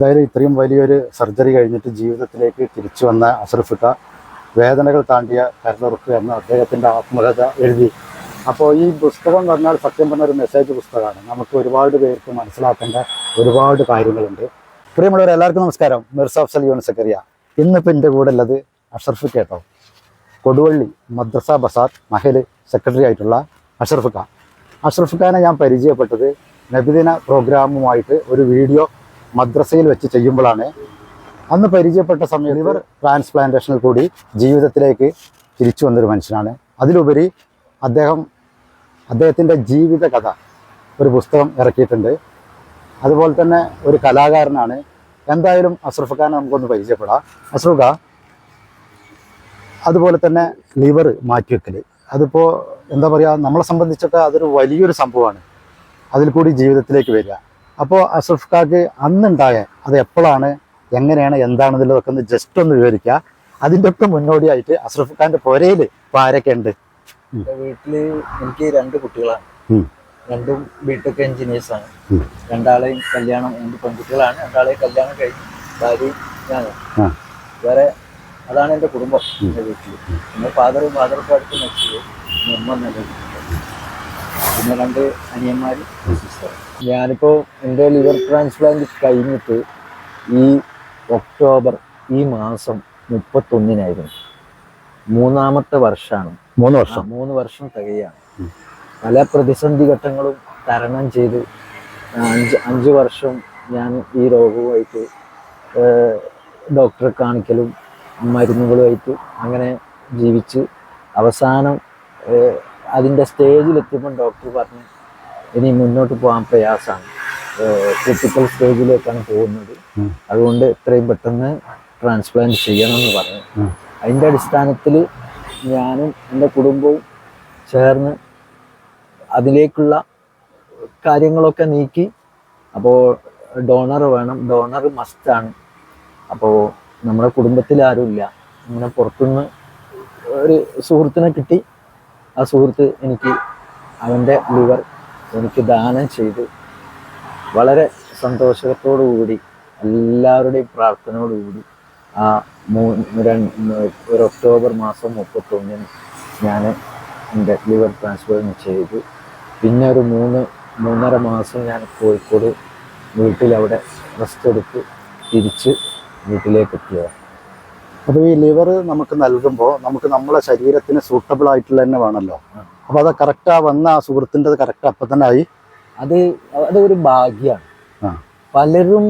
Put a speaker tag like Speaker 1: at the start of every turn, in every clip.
Speaker 1: എന്തായാലും ഇത്രയും വലിയൊരു സർജറി കഴിഞ്ഞിട്ട് ജീവിതത്തിലേക്ക് തിരിച്ചു വന്ന അഷ്റഫിക്ക വേദനകൾ താണ്ടിയ കരളുറക്കുക എന്ന അദ്ദേഹത്തിന്റെ ആത്മകഥ എഴുതി. അപ്പോൾ ഈ പുസ്തകം എന്ന് പറഞ്ഞാൽ സത്യം പറഞ്ഞ ഒരു മെസ്സേജ് പുസ്തകമാണ്. നമുക്ക് ഒരുപാട് പേർക്ക് മനസ്സിലാക്കേണ്ട ഒരുപാട് കാര്യങ്ങളുണ്ട്. പ്രിയമുള്ളവർ എല്ലാവർക്കും നമസ്കാരം. മിർസാഫ് സലിയോൺ സക്കറിയ ഇന്നിപ്പോൾ എന്റെ കൂടെ ഉള്ളത് അഷർഫ് കേട്ടോ കൊടുവള്ളി മദ്രസ ബസാർ മഹൽ സെക്രട്ടറി ആയിട്ടുള്ള അഷർഫ് ഖാൻ അഷർഫ് ഖാനെ ഞാൻ പരിചയപ്പെട്ടത് നബിദിന പ്രോഗ്രാമുമായിട്ട് ഒരു വീഡിയോ മദ്രസയിൽ വെച്ച് ചെയ്യുമ്പോഴാണ് അന്ന് പരിചയപ്പെട്ട സമയത്ത് ഇവർ ട്രാൻസ്പ്ലാന്റേഷനിൽ കൂടി ജീവിതത്തിലേക്ക് തിരിച്ചു വന്നൊരു മനുഷ്യനാണ്. അതിലുപരി അദ്ദേഹം അദ്ദേഹത്തിന്റെ ജീവിത കഥ ഒരു പുസ്തകം ഇറക്കിയിട്ടുണ്ട്. അതുപോലെ തന്നെ ഒരു കലാകാരനാണ്. എന്തായാലും അസ്രഫ് ഖാൻ നമുക്കൊന്ന് പരിചയപ്പെടാം. അസ്രഫ് ഖാൻ അതുപോലെ തന്നെ ലിവർ മാറ്റിവെക്കൽ അതിപ്പോൾ എന്താ പറയുക നമ്മളെ സംബന്ധിച്ചൊക്കെ അതൊരു വലിയൊരു സംഭവമാണ്. അതിൽ കൂടി ജീവിതത്തിലേക്ക് വരിക. അപ്പോൾ അഷ്റഫ് കാക്ക് അന്നുണ്ടായ അത് എപ്പോഴാണ് എങ്ങനെയാണ് എന്താണെന്നുള്ളതൊക്കെ ഒന്ന് ജസ്റ്റ് ഒന്ന് വിവരിക്കുക അതിന്റെ ഒക്കെ മുന്നോടിയായിട്ട് അഷ്റഫ് ഖാന്റെ പുരയിൽ ഇപ്പോൾ ആരൊക്കെ ഉണ്ട്?
Speaker 2: വീട്ടിൽ വീട്ടിൽ എനിക്ക് രണ്ട് കുട്ടികളാണ്. രണ്ടും ബിടെക് എഞ്ചിനീയേഴ്സ് ആണ്. രണ്ടാളെയും കല്യാണം രണ്ട് പെൺകുട്ടികളാണ്. രണ്ടാളെയും കല്യാണം കഴിഞ്ഞു ഭാര്യ ഞാനും. വേറെ അതാണ് എന്റെ കുടുംബം എന്റെ വീട്ടിൽ. പിന്നെ ഫാദറും ഫാദർക്കും അടുത്ത് നിർമ്മം ഉമ്മ നല്ല പിന്നെ രണ്ട് അനിയന്മാരും സിസ്റ്റർ ഞാനിപ്പോ എന്റെ ലിവർ ട്രാൻസ്പ്ലാന്റ് കഴിഞ്ഞിട്ട് ഈ ഒക്ടോബർ ഈ മാസം മുപ്പത്തൊന്നിനായിരുന്നു. മൂന്നാമത്തെ വർഷമാണ്
Speaker 1: മൂന്ന് വർഷം.
Speaker 2: മൂന്ന് വർഷം തികയാണ്. പല പ്രതിസന്ധി ഘട്ടങ്ങളും തരണം ചെയ്ത് അഞ്ച് അഞ്ച് വർഷം ഞാൻ ഈ രോഗവുമായിട്ട് ഡോക്ടറെ കാണിക്കലും മരുന്നുകളുമായിട്ട് അങ്ങനെ ജീവിച്ച് അവസാനം അതിന്റെ സ്റ്റേജിലെത്തിയപ്പോൾ ഡോക്ടർ പറഞ്ഞു ഇനി മുന്നോട്ട് പോകാൻ പ്രയാസമാണ്. ക്രിട്ടിക്കൽ സ്റ്റേജിലേക്കാണ് പോകുന്നത്. അതുകൊണ്ട് എത്രയും പെട്ടെന്ന് ട്രാൻസ്പ്ലാന്റ് ചെയ്യണമെന്ന് പറഞ്ഞു. അതിന്റെ അടിസ്ഥാനത്തിൽ ഞാനും എന്റെ കുടുംബവും ചേർന്ന് അതിലേക്കുള്ള കാര്യങ്ങളൊക്കെ നീക്കി അപ്പോൾ ഡോണർ വേണം. ഡോണർ മസ്റ്റാണ് അപ്പോൾ നമ്മുടെ കുടുംബത്തിൽ ആരുമില്ല. അങ്ങനെ പുറത്തുനിന്ന് ഒരു സുഹൃത്തിനെ കിട്ടി. ആ സുഹൃത്ത് എനിക്ക് അവന്റെ ലിവർ എനിക്ക് ദാനം ചെയ്തു. വളരെ സന്തോഷത്തോടുകൂടി എല്ലാവരുടെയും പ്രാർത്ഥനയോടുകൂടി ആ രണ്ട് ഒരു ഒക്ടോബർ മാസം മുപ്പത്തൊന്നിന് ഞാൻ എന്റെ ലിവർ ട്രാൻസ്ഫർ ചെയ്തു. പിന്നെ ഒരു മൂന്ന് മൂന്നര മാസം ഞാൻ കോഴിക്കോട് വീട്ടിലവിടെ റെസ്റ്റ് എടുത്ത് തിരിച്ച് വീട്ടിലേക്ക് എത്തിയതാണ്
Speaker 1: അപ്പോൾ ഈ ലിവർ നമുക്ക് നൽകുമ്പോൾ നമുക്ക് നമ്മളെ ശരീരത്തിന് സൂട്ടബിൾ ആയിട്ടുള്ള തന്നെ വേണമല്ലോ. അപ്പോൾ അത് കറക്റ്റാ വന്ന ആ സുഹൃത്തിന്റെ കറക്റ്റ് അപ്പം തന്നെ ആയി.
Speaker 2: അത് അതൊരു ഭാഗ്യമാണ് പലരും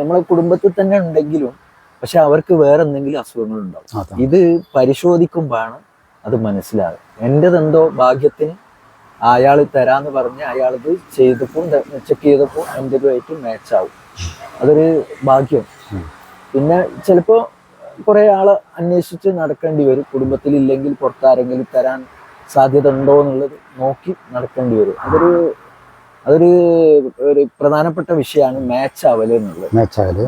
Speaker 2: നമ്മളെ കുടുംബത്തിൽ തന്നെ ഉണ്ടെങ്കിലും പക്ഷെ അവർക്ക് വേറെ എന്തെങ്കിലും അസുഖങ്ങൾ
Speaker 1: ഉണ്ടാവും.
Speaker 2: ഇത് പരിശോധിക്കുമ്പോഴാണ് അത് മനസ്സിലാകുക എന്റെതെന്തോ ഭാഗ്യത്തിന് അയാൾ തരാന്ന് പറഞ്ഞ് അയാളത് ചെയ്തപ്പോൾ ചെക്ക് ചെയ്തപ്പോൾ എന്റെതുമായിട്ട് മാച്ച് ആവും. അതൊരു ഭാഗ്യം. പിന്നെ ചിലപ്പോൾ കുറേ ആൾ അന്വേഷിച്ച് നടക്കേണ്ടി വരും. കുടുംബത്തിൽ ഇല്ലെങ്കിൽ പുറത്താരെങ്കിലും തരാൻ സാധ്യത ഉണ്ടോ എന്നുള്ളത് നോക്കി നടക്കേണ്ടി വരും. അതൊരു അതൊരു ഒരു പ്രധാനപ്പെട്ട വിഷയമാണ് മാച്ച് ആവൽ എന്നുള്ളത്.
Speaker 1: മാച്ച് ആവൽ.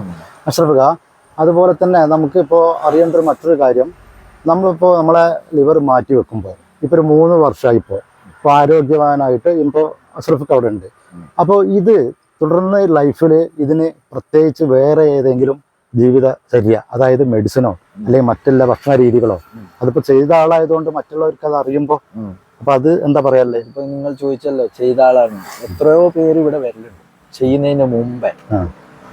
Speaker 1: ഖാ അതുപോലെ തന്നെ നമുക്കിപ്പോൾ അറിയേണ്ട ഒരു മറ്റൊരു കാര്യം നമ്മളിപ്പോൾ നമ്മളെ ലിവർ മാറ്റി വെക്കുമ്പോൾ ഇപ്പോൾ ഒരു മൂന്ന് വർഷമായി ഇപ്പോൾ ഇപ്പോൾ ആരോഗ്യവാനായിട്ട് ഇപ്പോൾ അഷ്റഫിക്ക് അവിടെ ഉണ്ട്. അപ്പോൾ ഇത് തുടർന്ന് ലൈഫിൽ ഇതിന് പ്രത്യേകിച്ച് വേറെ ഏതെങ്കിലും ജീവിതചര്യ അതായത് മെഡിസിനോ അല്ലെങ്കിൽ മറ്റുള്ള ഭക്ഷണ രീതികളോ അതിപ്പോ ചെയ്ത ആളായതുകൊണ്ട് മറ്റുള്ളവർക്ക് അത് അറിയുമ്പോൾ
Speaker 2: അപ്പൊ
Speaker 1: അപ്പോൾ അത് എന്താ പറയാല്ലേ?
Speaker 2: ഇപ്പൊ നിങ്ങൾ ചോദിച്ചല്ലോ ചെയ്ത ആളാണ്. എത്രയോ പേര് ഇവിടെ വരലുണ്ട് ചെയ്യുന്നതിന് മുമ്പേ.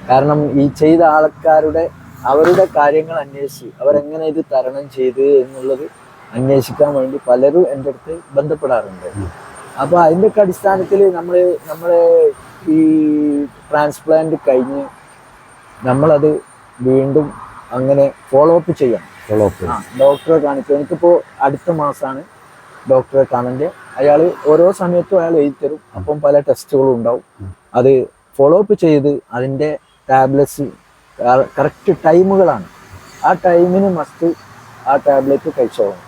Speaker 2: കാരണം ഈ ചെയ്ത ആൾക്കാരുടെ അവരുടെ കാര്യങ്ങൾ അന്വേഷിച്ച് അവരെങ്ങനെ ഇത് തരണം ചെയ്ത് എന്നുള്ളത് അന്വേഷിക്കാൻ വേണ്ടി പലരും എന്റെ അടുത്ത് ബന്ധപ്പെടാറുണ്ട്. അപ്പൊ അതിന്റെ ഒക്കെ അടിസ്ഥാനത്തിൽ നമ്മൾ നമ്മൾ ഈ ട്രാൻസ്പ്ലാന്റ് കഴിഞ്ഞ് നമ്മളത് വീണ്ടും അങ്ങനെ ഫോളോ അപ്പ് ചെയ്യണം.
Speaker 1: ഫോളോ അപ്പ്
Speaker 2: ഡോക്ടറെ കാണിച്ചു എനിക്കിപ്പോ അടുത്ത മാസമാണ് ഡോക്ടറെ കാണേണ്ടത്. അയാൾ ഓരോ സമയത്തും അയാൾ എഴുതി തരും. അപ്പം പല ടെസ്റ്റുകളും ഉണ്ടാവും. അത് ഫോളോ അപ്പ് ചെയ്ത് അതിന്റെ ടാബ്ലറ്റ്സ് കറക്റ്റ് ടൈമുകളാണ് ആ ടൈമിന് മസ്റ്റ് ആ ടാബ്ലറ്റ് കഴിച്ചോളണം.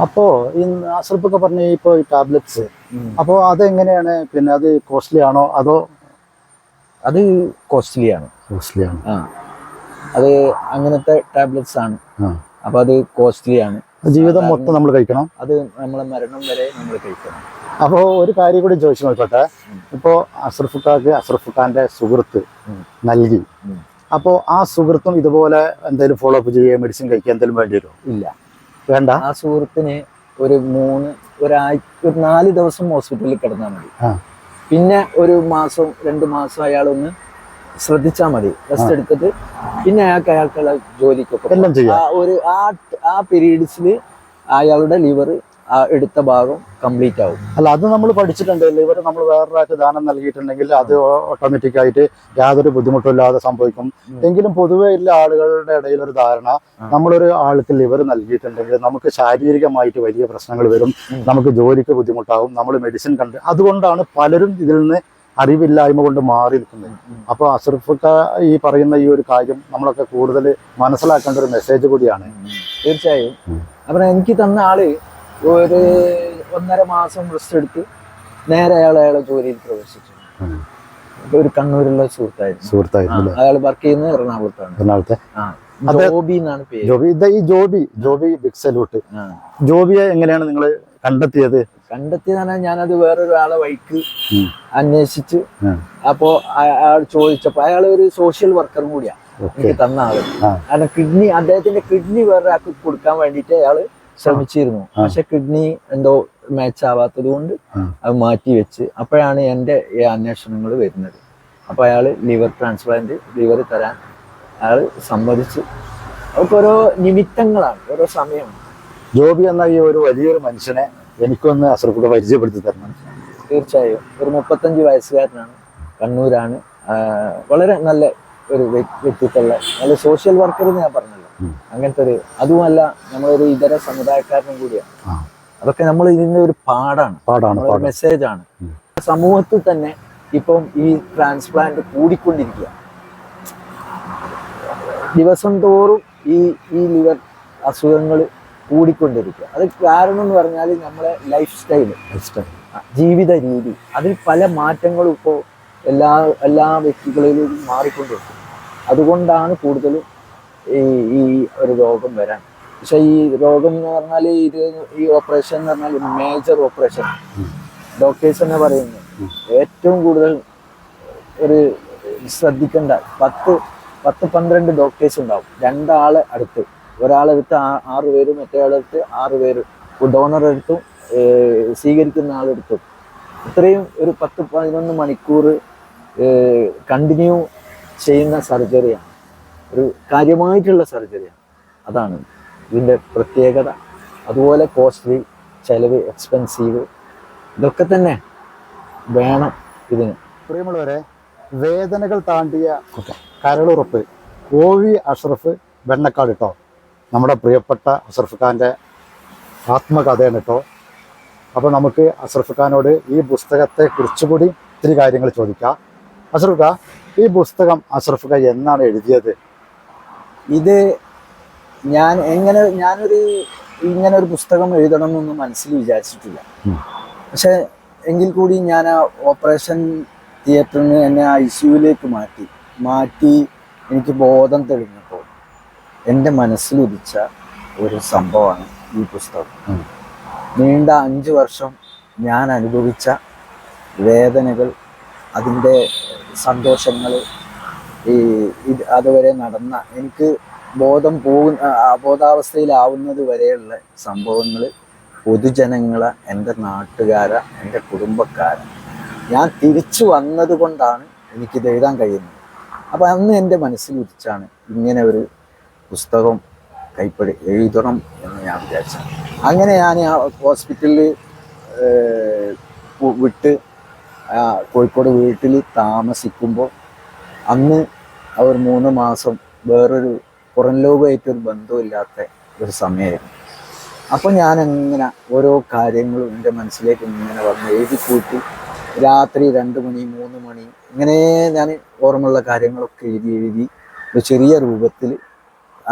Speaker 1: അപ്പോൾ ഈ അഷ്റഫൊക്കെ പറഞ്ഞ ഇപ്പോൾ ഈ ടാബ്ലറ്റ്സ് അപ്പോൾ അതെങ്ങനെയാണ്? പിന്നെ അത് കോസ്റ്റ്ലി ആണോ? അതോ
Speaker 2: അത് കോസ്റ്റ്ലി ആണ്.
Speaker 1: കോസ്റ്റ്ലി ആണ്.
Speaker 2: ആ. അത് അങ്ങനത്തെ ടാബ്ലറ്റ്സ് ആണ്. അപ്പൊ അത് കോസ്റ്റ്ലി ആണ്.
Speaker 1: ജീവിതം മൊത്തം നമ്മൾ കഴിക്കണം?
Speaker 2: അത് നമ്മളെ മരണം വരെ നമ്മൾ കഴിക്കണം.
Speaker 1: അപ്പോൾ ഒരു കാര്യം കൂടി ചോദിച്ചു നോക്കട്ടെ? ഇപ്പോ അഷ്റഫ് ഖാക്ക് അഷ്റഫ് ഖാന്റെ സുഹൃത്ത് നൽകി.
Speaker 2: അപ്പോ
Speaker 1: അപ്പോൾ ആ സുഹൃത്തും ഇതുപോലെ എന്തെങ്കിലും ഫോളോ അപ്പ് ചെയ്യുക മെഡിസിൻ കഴിക്കുക എന്തെങ്കിലും വേണ്ടി വരുമോ?
Speaker 2: ഇല്ല.
Speaker 1: വേണ്ട?
Speaker 2: ആ സുഹൃത്തിന് ഒരു മൂന്ന് ഒരാഴ്ച ഒരു നാല് ദിവസം ഹോസ്പിറ്റലിൽ കിടന്നാൽ മതി. പിന്നെ ഒരു മാസം രണ്ട് മാസം അയാളൊന്ന് ശ്രദ്ധിച്ചാൽ മതി. റെസ്റ്റ് എടുത്തിട്ട് പിന്നെ അയാൾക്ക് അയാൾക്കുള്ള ജോലിക്കൊക്കെ
Speaker 1: എല്ലാം ചെയ്യാം.
Speaker 2: ആ ഒരു ആ ആ പീരീഡ്സിൽ അയാളുടെ ലിവർ എടുത്ത ഭാഗം കംപ്ലീറ്റ് ആവും.
Speaker 1: അല്ല അത് നമ്മൾ പഠിച്ചിട്ടുണ്ട്. ലിവർ നമ്മൾ വേറൊരാൾക്ക് ദാനം നൽകിയിട്ടുണ്ടെങ്കിൽ അത് ഓട്ടോമാറ്റിക് ആയിട്ട് യാതൊരു ബുദ്ധിമുട്ടില്ലാതെ സംഭവിക്കും. എങ്കിലും പൊതുവെ ഉള്ള ആളുകളുടെ ഇടയിൽ ഒരു ധാരണ. നമ്മളൊരു ആൾക്ക് ലിവർ നൽകിയിട്ടുണ്ടെങ്കിൽ നമുക്ക് ശാരീരികമായിട്ട് വലിയ പ്രശ്നങ്ങൾ വരും. നമുക്ക് ജോലിക്ക് ബുദ്ധിമുട്ടാവും. നമ്മൾ മെഡിസിൻ കണ്ട് അതുകൊണ്ടാണ് പലരും ഇതിൽ നിന്ന് അറിവില്ലായ്മ കൊണ്ട് മാറി നിൽക്കുന്നത് അപ്പോൾ അസർഫക്ക ഈ പറയുന്ന ഈ ഒരു കാര്യം നമ്മളൊക്കെ കൂടുതൽ മനസ്സിലാക്കേണ്ട ഒരു മെസ്സേജ് കൂടിയാണ്.
Speaker 2: തീർച്ചയായും. അപ്പം എനിക്ക് തന്ന ആൾ ഒരു ഒന്നര മാസം റെസ്റ്റ് എടുത്ത് നേരെ അയാൾ അയാളെ ജോലിയിൽ പ്രവേശിച്ചു. ഒരു കണ്ണൂരുള്ള സുഹൃത്തായിരുന്നു.
Speaker 1: സുഹൃത്തായിരുന്നു
Speaker 2: അയാൾ വർക്ക് ചെയ്യുന്നത് എറണാകുളത്താണ്.
Speaker 1: എറണാകുളത്തെ.
Speaker 2: ജോബി എന്നാണ് പേര്.
Speaker 1: ജോബി ഇത് ഈ ജോബി ജോബി ബിഗ് ജോബിയെ എങ്ങനെയാണ് നിങ്ങൾ കണ്ടെത്തിയത്?
Speaker 2: കണ്ടെത്തിയതാണ് ഞാനത് വേറൊരാളെ വഴിക്ക്. അന്വേഷിച്ച്. അപ്പോ അയ- അയാൾ ചോദിച്ചപ്പോ അയാൾ ഒരു സോഷ്യൽ വർക്കറും കൂടിയാ. എനിക്ക് തന്ന
Speaker 1: ആൾ.
Speaker 2: കാരണം കിഡ്നി അദ്ദേഹത്തിന്റെ കിഡ്നി വേറൊരാൾക്ക് കൊടുക്കാൻ വേണ്ടിയിട്ട് അയാൾ ശ്രമിച്ചിരുന്നു. പക്ഷെ കിഡ്നി എന്തോ മാച്ച് ആവാത്തത് കൊണ്ട് അത് മാറ്റി വെച്ച് അപ്പോഴാണ് എന്റെ ഈ അന്വേഷണങ്ങൾ വരുന്നത്. അപ്പൊ അയാൾ ലിവർ ട്രാൻസ്പ്ലാന്റ് ലിവർ തരാൻ അയാൾ സമ്മതിച്ചു. അതൊക്കെ ഓരോ നിമിത്തങ്ങളാണ് ഓരോ സമയമാണ്.
Speaker 1: ജോബി എന്ന ഈ ഒരു വലിയൊരു മനുഷ്യനെ എനിക്കൊന്ന് അസർഫുക പരിചയപ്പെടുത്തി തരണം.
Speaker 2: തീർച്ചയായും. ഒരു മുപ്പത്തഞ്ച് വയസ്സുകാരനാണ്. കണ്ണൂരാണ്. വളരെ നല്ല ഒരു വ്യക്തിത്വമുള്ള നല്ല സോഷ്യൽ വർക്കർ എന്ന് ഞാൻ പറഞ്ഞല്ലോ. അങ്ങനത്തെ ഒരു അതുമല്ല നമ്മളൊരു ഇതര സമുദായക്കാരനും കൂടിയാണ്. അതൊക്കെ നമ്മൾ ഇതിന്റെ ഒരു പാടാണ്.
Speaker 1: പാടാണ്
Speaker 2: മെസ്സേജ് ആണ്. സമൂഹത്തിൽ തന്നെ ഇപ്പം ഈ ട്രാൻസ്പ്ലാന്റ് കൂടിക്കൊണ്ടിരിക്കുക. ദിവസം തോറും ഈ ഈ ലിവർ അസുഖങ്ങൾ കൂടിക്കൊണ്ടിരിക്കുക. അത് കാരണം എന്ന് പറഞ്ഞാൽ നമ്മളെ ലൈഫ് സ്റ്റൈൽ ജീവിത രീതി. അതിൽ പല മാറ്റങ്ങളും ഇപ്പോൾ എല്ലാ എല്ലാ വ്യക്തികളിലും മാറിക്കൊണ്ടിരിക്കും അതുകൊണ്ടാണ് കൂടുതലും ഈ ഈ ഒരു രോഗം വരാൻ. പക്ഷെ ഈ രോഗം എന്ന് പറഞ്ഞാൽ ഇത് ഈ ഓപ്പറേഷൻ എന്ന് പറഞ്ഞാൽ മേജർ ഓപ്പറേഷൻ. ഡോക്ടേഴ്സ് തന്നെ പറയുന്നത് ഏറ്റവും കൂടുതൽ ഒരു ശ്രദ്ധിക്കേണ്ട പത്ത് പത്ത് പന്ത്രണ്ട് ഡോക്ടേഴ്സ് ഉണ്ടാവും. രണ്ടാളെ അടുത്ത്. ഒരാളെടുത്ത് ആ- ആറ് പേരും മറ്റേ ആളെടുത്ത് ആറ് പേര്. ഡോണർ എടുത്തും സ്വീകരിക്കുന്ന ആളെടുത്തും ഇത്രയും ഒരു പത്ത് പതിനൊന്ന് മണിക്കൂർ കണ്ടിന്യൂ ചെയ്യുന്ന സർജറിയാണ് ഒരു കാര്യമായിട്ടുള്ള സർജറിയാണ് അതാണ് ഇതിന്റെ പ്രത്യേകത. അതുപോലെ കോസ്റ്റ്ലി ചിലവ് എക്സ്പെൻസീവ് ഇതൊക്കെ തന്നെ വേണം ഇതിന്.
Speaker 1: പ്രിയമുള്ളവരെ വേദനകൾ താണ്ടിയ കരളുറപ്പ് ഒ വി അഷ്റഫ് വെണ്ണക്കാട് കേട്ടോ നമ്മുടെ പ്രിയപ്പെട്ട അഷ്റഫ് ഖാന്റെ ആത്മകഥയാണ് കേട്ടോ. അപ്പോൾ നമുക്ക് അഷ്റഫ് ഖാനോട് ഈ പുസ്തകത്തെ കുറിച്ചുകൂടി ഇത്തിരി കാര്യങ്ങൾ ചോദിക്കാം. അഷ്റഫ് ഖാ ഈ പുസ്തകം അഷ്റഫ് ഖാ എന്നാണ് എഴുതിയത്?
Speaker 2: ഇത് ഞാൻ എങ്ങനെ ഞാനൊരു ഇങ്ങനെ ഒരു പുസ്തകം എഴുതണം എന്നൊന്നും മനസ്സിൽ വിചാരിച്ചിട്ടില്ല. പക്ഷെ എങ്കിൽ കൂടി ഞാൻ ആ ഓപ്പറേഷൻ തിയേറ്ററിന് എന്നെ ഐ സിയുലേക്ക് മാറ്റി. മാറ്റി എനിക്ക് ബോധം തെളിഞ്ഞപ്പോൾ എന്റെ മനസ്സിലുദിച്ച ഒരു സംഭവമാണ് ഈ പുസ്തകം. നീണ്ട അഞ്ച് വർഷം ഞാൻ അനുഭവിച്ച വേദനകൾ അതിന്റെ സന്തോഷങ്ങൾ ഈ ഇത് അതുവരെ നടന്ന എനിക്ക് ബോധം പോകുന്ന അബോധാവസ്ഥയിലാവുന്നത് വരെയുള്ള സംഭവങ്ങൾ പൊതുജനങ്ങളെ എന്റെ നാട്ടുകാരെ എന്റെ കുടുംബക്കാരെ. ഞാൻ തിരിച്ചു വന്നത് കൊണ്ടാണ് എനിക്കിത് എഴുതാൻ കഴിയുന്നത്. അപ്പം അന്ന് എന്റെ മനസ്സിൽ ഉദിച്ചാണ് ഇങ്ങനെ ഒരു പുസ്തകം കൈപ്പടി എഴുതണം എന്ന് ഞാൻ വിചാരിച്ചത് അങ്ങനെ ഞാൻ ആ ഹോസ്പിറ്റലിൽ വിട്ട് കോഴിക്കോട് വീട്ടിൽ താമസിക്കുമ്പോൾ അന്ന് അവർ മൂന്ന് മാസം വേറൊരു പുറം ലോകമായിട്ടൊരു ബന്ധമില്ലാത്ത ഒരു സമയമായിരുന്നു. അപ്പോൾ ഞാൻ ഇങ്ങനെ ഓരോ കാര്യങ്ങളും എന്റെ മനസ്സിലേക്ക് ഇങ്ങനെ വന്ന് എഴുതി കൂട്ടി രാത്രി രണ്ട് മണി മൂന്ന് മണി ഇങ്ങനെ ഞാൻ ഓർമ്മയുള്ള കാര്യങ്ങളൊക്കെ എഴുതി എഴുതി ഒരു ചെറിയ രൂപത്തിൽ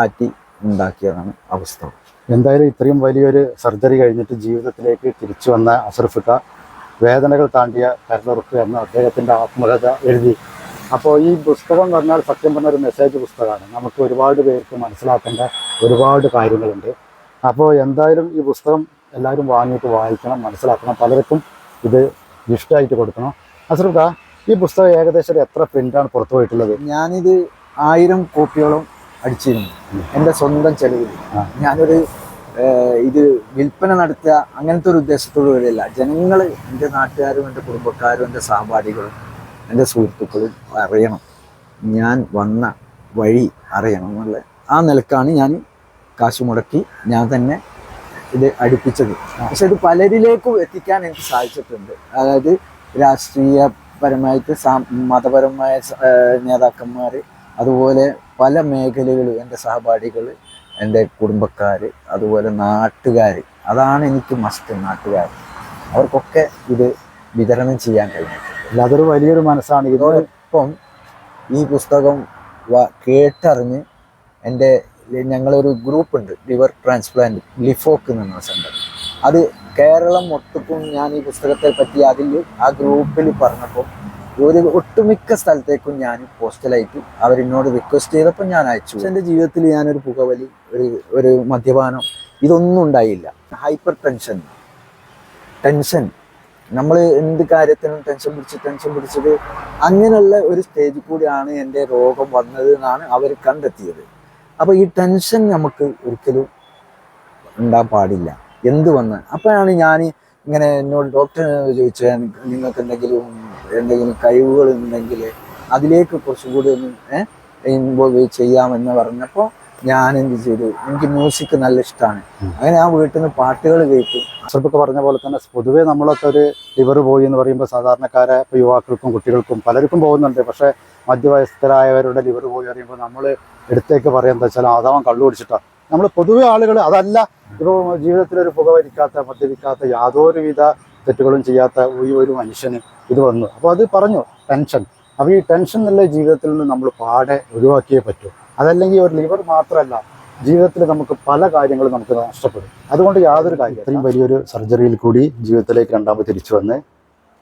Speaker 2: ആറ്റി ഉണ്ടാക്കിയതാണ് അവസ്ഥ.
Speaker 1: എന്തായാലും ഇത്രയും വലിയൊരു സർജറി കഴിഞ്ഞിട്ട് ജീവിതത്തിലേക്ക് തിരിച്ചു വന്ന അസർഫിക്ക വേദനകൾ താണ്ടിയ കരളുറപ്പ് എന്ന അദ്ദേഹത്തിന്റെ ആത്മകഥ എഴുതി. അപ്പോൾ ഈ പുസ്തകം എന്ന് പറഞ്ഞാൽ സത്യം പറഞ്ഞ ഒരു മെസ്സേജ് പുസ്തകമാണ്. നമുക്ക് ഒരുപാട് പേർക്ക് മനസ്സിലാക്കേണ്ട ഒരുപാട് കാര്യങ്ങളുണ്ട്. അപ്പോൾ എന്തായാലും ഈ പുസ്തകം എല്ലാവരും വാങ്ങിയിട്ട് വായിക്കണം മനസ്സിലാക്കണം. പലർക്കും ഇത് ഗിഫ്റ്റായിട്ട് കൊടുക്കണം. അസറുക്ക ഈ പുസ്തകം ഏകദേശം എത്ര പ്രിന്റാണ് പുറത്തു പോയിട്ടുള്ളത്?
Speaker 2: ഞാനിത് ആയിരം കോപ്പിയോളം അടിച്ചിരുന്നു. എന്റെ സ്വന്തം ചെലവിൽ. ഞാനൊരു ഇത് വിൽപ്പന നടത്തുക അങ്ങനത്തെ ഒരു ഉദ്ദേശത്തോടു കൂടിയല്ല. ജനങ്ങൾ എന്റെ നാട്ടുകാരും എന്റെ കുടുംബക്കാരും എന്റെ സഹപാഠികളും എന്റെ സുഹൃത്തുക്കളും അറിയണം. ഞാൻ വന്ന വഴി അറിയണം എന്നുള്ള ആ നിലക്കാണ് ഞാൻ കാശ് മുടക്കി ഞാൻ തന്നെ ഇത് അടുപ്പിച്ചത്. പക്ഷെ ഇത് പലരിലേക്കും എത്തിക്കാൻ എനിക്ക് സാധിച്ചിട്ടുണ്ട്. അതായത് രാഷ്ട്രീയപരമായിട്ട് മതപരമായ നേതാക്കന്മാർ അതുപോലെ പല മേഖലകൾ എന്റെ സഹപാഠികൾ എന്റെ കുടുംബക്കാർ അതുപോലെ നാട്ടുകാർ. അതാണ് എനിക്ക് മസ്റ്റ് നാട്ടുകാർ. അവർക്കൊക്കെ ഇത് വിതരണം ചെയ്യാൻ കഴിഞ്ഞിട്ടുണ്ട്.
Speaker 1: അതൊരു വലിയൊരു മനസ്സാണ്.
Speaker 2: ഇതോടൊപ്പം ഈ പുസ്തകം കേട്ടറിഞ്ഞ് എന്റെ ഞങ്ങളൊരു ഗ്രൂപ്പ് ഉണ്ട് ലിവർ ട്രാൻസ്പ്ലാന്റ് ലിഫോക്ക് എന്ന സെന്റർ. അത് കേരളം മൊത്തക്കും ഞാൻ ഈ പുസ്തകത്തെ പറ്റി അതിൽ ആ ഗ്രൂപ്പിൽ പറഞ്ഞപ്പോൾ ഒരു ഒട്ടുമിക്ക സ്ഥലത്തേക്കും ഞാൻ പോസ്റ്റലായിട്ട് അവരെന്നോട് റിക്വസ്റ്റ് ചെയ്തപ്പോൾ ഞാൻ അയച്ചു. എന്റെ ജീവിതത്തിൽ ഞാനൊരു പുകവലി ഒരു ഒരു മദ്യപാനം ഇതൊന്നും ഉണ്ടായില്ല. ഹൈപ്പർ ടെൻഷൻ ടെൻഷൻ നമ്മൾ എന്ത് കാര്യത്തിനും ടെൻഷൻ പിടിച്ച് ടെൻഷൻ പിടിച്ചത് അങ്ങനെയുള്ള ഒരു സ്റ്റേജ് കൂടിയാണ് എന്റെ രോഗം വന്നത് എന്നാണ് അവർ കണ്ടെത്തിയത്. അപ്പോൾ ഈ ടെൻഷൻ നമുക്ക് ഒരിക്കലും ഉണ്ടാകാൻ പാടില്ല. എന്ത് വന്ന്? അപ്പോഴാണ് ഞാൻ ഇങ്ങനെ എന്നോട് ഡോക്ടർ ചോദിച്ചത് നിങ്ങൾക്ക് എന്തെങ്കിലും എന്തെങ്കിലും കഴിവുകൾ ഉണ്ടെങ്കിൽ അതിലേക്ക് കുറച്ചും കൂടി ഒന്ന് ഇൻവോൾവ് ചെയ്യാമെന്ന് പറഞ്ഞപ്പോൾ ഞാൻ എന്ത് ചെയ്തു? എനിക്ക് മ്യൂസിക് നല്ല ഇഷ്ടമാണ്. അങ്ങനെ ആ വീട്ടിൽ നിന്ന് പാട്ടുകൾ കേൾക്കും
Speaker 1: അസറുപ്പൊക്കെ പറഞ്ഞ പോലെ തന്നെ പൊതുവേ നമ്മളൊക്കെ ഒരു ലിവർ പോയി എന്ന് പറയുമ്പോൾ സാധാരണക്കാരെ ഇപ്പോൾ യുവാക്കൾക്കും കുട്ടികൾക്കും പലർക്കും പോകുന്നുണ്ട്. പക്ഷേ മധ്യവയസ്കരായവരുടെ ലിവർ പോയി പറയുമ്പോൾ നമ്മൾ എടുത്തേക്ക് പറയാൻ എന്താ വെച്ചാൽ അഥവാ കള്ളു കുടിച്ചിട്ടാണ് നമ്മൾ പൊതുവെ ആളുകൾ അതല്ല. ഇപ്പോൾ ജീവിതത്തിൽ ഒരു പുകവലിക്കാത്ത മദ്യപിക്കാത്ത യാതൊരുവിധ തെറ്റുകളും ചെയ്യാത്ത ഈ ഒരു മനുഷ്യന് ഇത് വന്നു. അപ്പോൾ അത് പറഞ്ഞു ടെൻഷൻ. അപ്പോൾ ഈ ടെൻഷൻ എന്നുള്ള ജീവിതത്തിൽ നിന്ന് നമ്മൾ പാടെ ഒഴിവാക്കിയേ പറ്റൂ. അതല്ലെങ്കിൽ ഒരു ലിവർ മാത്രമല്ല ജീവിതത്തിൽ നമുക്ക് പല കാര്യങ്ങളും നമുക്ക് നഷ്ടപ്പെടും. അതുകൊണ്ട് യാതൊരു കാര്യം ഇത്രയും വലിയൊരു സർജറിയിൽ കൂടി ജീവിതത്തിലേക്ക് രണ്ടാമത് തിരിച്ചു വന്ന്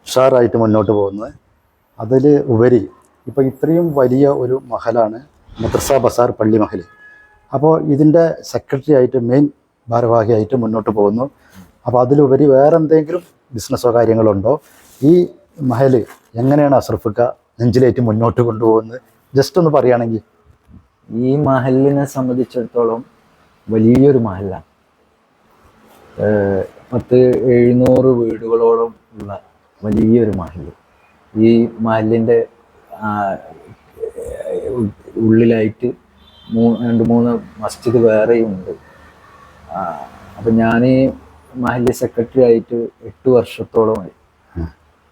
Speaker 1: ഉഷാറായിട്ട് മുന്നോട്ട് പോകുന്നത്. അതിൽ ഉപരി ഇപ്പോൾ ഇത്രയും വലിയ ഒരു മഹലാണ് മദ്രസ ബസാർ പള്ളി മഹൽ അപ്പോൾ ഇതിന്റെ സെക്രട്ടറി ആയിട്ട് മെയിൻ ഭാരവാഹിയായിട്ട് മുന്നോട്ട് പോകുന്നു. അപ്പോൾ അതിലുപരി വേറെ എന്തെങ്കിലും ബിസിനസ്സോ കാര്യങ്ങളുണ്ടോ ഈ മഹൽ എങ്ങനെയാണ് അസർഫിക്ക നെഞ്ചിലേറ്റ് മുന്നോട്ട് കൊണ്ടുപോകുന്നത്? ജസ്റ്റ് ഒന്ന് പറയുകയാണെങ്കിൽ
Speaker 2: ഈ മഹലിനെ സംബന്ധിച്ചിടത്തോളം വലിയൊരു മഹലാണ്. പത്ത് എഴുന്നൂറ് വീടുകളോളം ഉള്ള വലിയൊരു മഹൽ. ഈ മഹലിന്റെ ഉള്ളിലായിട്ട് മൂ രണ്ട് മൂന്ന് മസ്ജിദ് വേറെയും ഉണ്ട് അപ്പം ഞാൻ മഹല്ല് സെക്രട്ടറി ആയിട്ട് എട്ട് വർഷത്തോളമായി.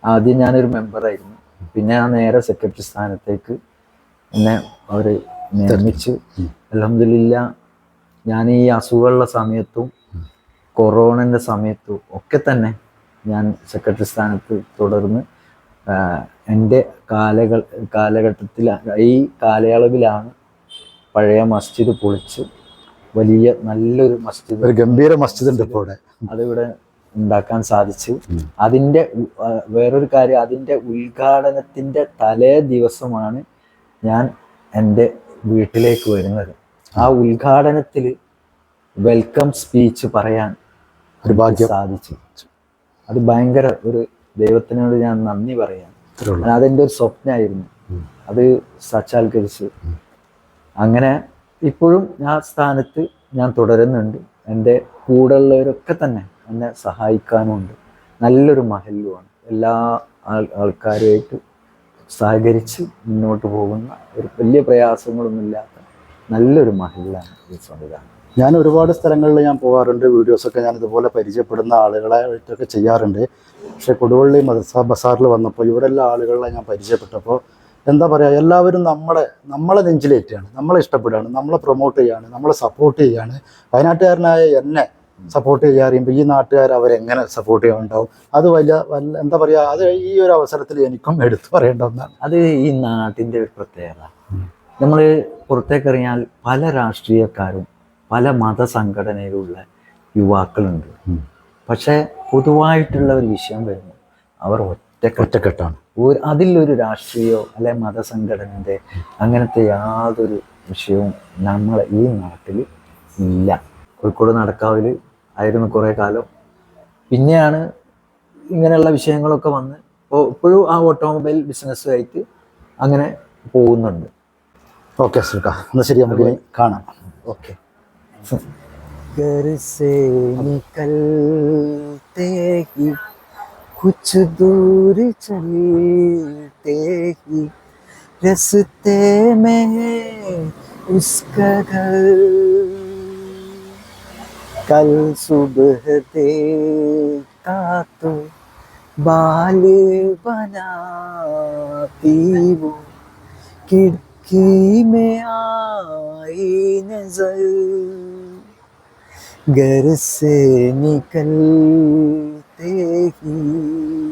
Speaker 2: ആദ്യം ഞാനൊരു മെമ്പറായിരുന്നു പിന്നെ ഞാൻ നേരെ സെക്രട്ടറി സ്ഥാനത്തേക്ക് എന്നെ അവർ നിയമിച്ചു
Speaker 1: ഉം.
Speaker 2: അലഹമില്ല ഞാൻ ഈ അസുഖമുള്ള സമയത്തും കൊറോണന്റെ സമയത്തും ഒക്കെ തന്നെ ഞാൻ സെക്രട്ടറി സ്ഥാനത്ത് തുടർന്ന് എന്റെ കാലകൾ കാലഘട്ടത്തിൽ ഈ കാലയളവിലാണ് പഴയ മസ്ജിദ് പൊളിച്ച് വലിയ നല്ലൊരു മസ്ജിദ്.
Speaker 1: ഒരു ഗംഭീര മസ്ജിദ് ഉണ്ട് ഇപ്പോൾ ഇവിടെ
Speaker 2: അതിവിടെ ഉണ്ടാക്കാൻ സാധിച്ചു. അതിന്റെ അതിന്റെ വേറൊരു കാര്യം അതിന്റെ ഉദ്ഘാടനത്തിന്റെ തലേ ദിവസമാണ് ഞാൻ എന്റെ വീട്ടിലേക്ക് വരുന്നത്. ആ ഉദ്ഘാടനത്തിൽ വെൽക്കം സ്പീച്ച് പറയാൻ
Speaker 1: ഒരു ഭാഗ്യം.
Speaker 2: സാധിച്ചു. അത് ഭയങ്കര ഒരു ദൈവത്തിനോട് ഞാൻ നന്ദി പറയാം.
Speaker 1: അതെന്റെ
Speaker 2: അതെന്റെ ഒരു സ്വപ്നമായിരുന്നു. അത് സച്ചാൽക്കരിച്ചു അങ്ങനെ ഇപ്പോഴും ആ സ്ഥാനത്ത് ഞാൻ തുടരുന്നുണ്ട്. എന്റെ കൂടെയുള്ളവരൊക്കെ തന്നെ എന്നെ സഹായിക്കാനുമുണ്ട് നല്ലൊരു മഹല്ലുമാണ് എല്ലാ ആൾ ആൾക്കാരുമായിട്ട് സഹകരിച്ച് മുന്നോട്ട് പോകുന്ന ഒരു വലിയ പ്രയാസങ്ങളൊന്നുമില്ലാത്ത നല്ലൊരു മഹല്ലാണ് ഈ സംവിധാനം.
Speaker 1: ഞാൻ ഒരുപാട് സ്ഥലങ്ങളിൽ ഞാൻ പോകാറുണ്ട്. വീഡിയോസൊക്കെ ഞാൻ ഇതുപോലെ പരിചയപ്പെടുന്ന ആളുകളെ ആയിട്ടൊക്കെ ചെയ്യാറുണ്ട്. പക്ഷേ കൊടുവള്ളി മദ്രസ ബസാറിൽ വന്നപ്പോൾ ഇവിടെയുള്ള ആളുകളെ ഞാൻ പരിചയപ്പെട്ടപ്പോൾ എന്താ പറയുക എല്ലാവരും നമ്മളെ നമ്മളെ നെഞ്ചിലേറ്റാണ് നമ്മളെ ഇഷ്ടപ്പെടുകയാണ് നമ്മളെ പ്രൊമോട്ട് ചെയ്യാണ് നമ്മളെ സപ്പോർട്ട് ചെയ്യാണ് വയനാട്ടുകാരനായ എന്നെ സപ്പോർട്ട് ചെയ്യാറിയുമ്പോൾ ഈ നാട്ടുകാർ അവരെങ്ങനെ സപ്പോർട്ട് ചെയ്യാനുണ്ടാവും അത് വലിയ വല്ല എന്താ പറയുക അത് ഈ ഒരു അവസരത്തിൽ എനിക്കും എടുത്തു പറയേണ്ട ഒന്നാണ്.
Speaker 2: അത് ഈ നാട്ടിന്റെ ഒരു പ്രത്യേകത. നമ്മൾ പുറത്തേക്കിറങ്ങിയാൽ പല രാഷ്ട്രീയക്കാരും പല മതസംഘടനയിലുള്ള യുവാക്കളുണ്ട്. പക്ഷേ പൊതുവായിട്ടുള്ള ഒരു വിഷയം വരുന്നു. അവർ ഒറ്റക്കെട്ട്.
Speaker 1: ഒറ്റക്കെട്ടാണ്.
Speaker 2: ഒരു അതിലൊരു രാഷ്ട്രീയോ അല്ലെ മതസംഘടനയുടെ അങ്ങനത്തെ യാതൊരു വിഷയവും നമ്മളെ ഈ നാട്ടിൽ ഇല്ല കോഴിക്കോട് നടക്കാവിൽ ആയിരുന്നു കുറേ കാലം പിന്നെയാണ് ഇങ്ങനെയുള്ള വിഷയങ്ങളൊക്കെ വന്ന് ഇപ്പോൾ ഇപ്പോഴും ആ ഓട്ടോമൊബൈൽ ബിസിനസ്സുമായിട്ട് അങ്ങനെ പോകുന്നുണ്ട്
Speaker 1: ഓക്കെ അഷ്റഫിക്ക എന്നാൽ ശരി നമുക്ക് ഇനി കാണാം
Speaker 2: ओके घर से निकलते ही कुछ दूर चलते ही रस्ते में है उसका घर कल सुबह देखा तो बाल बनाती वो खिड़की में आई नज़र। घर से Thank you.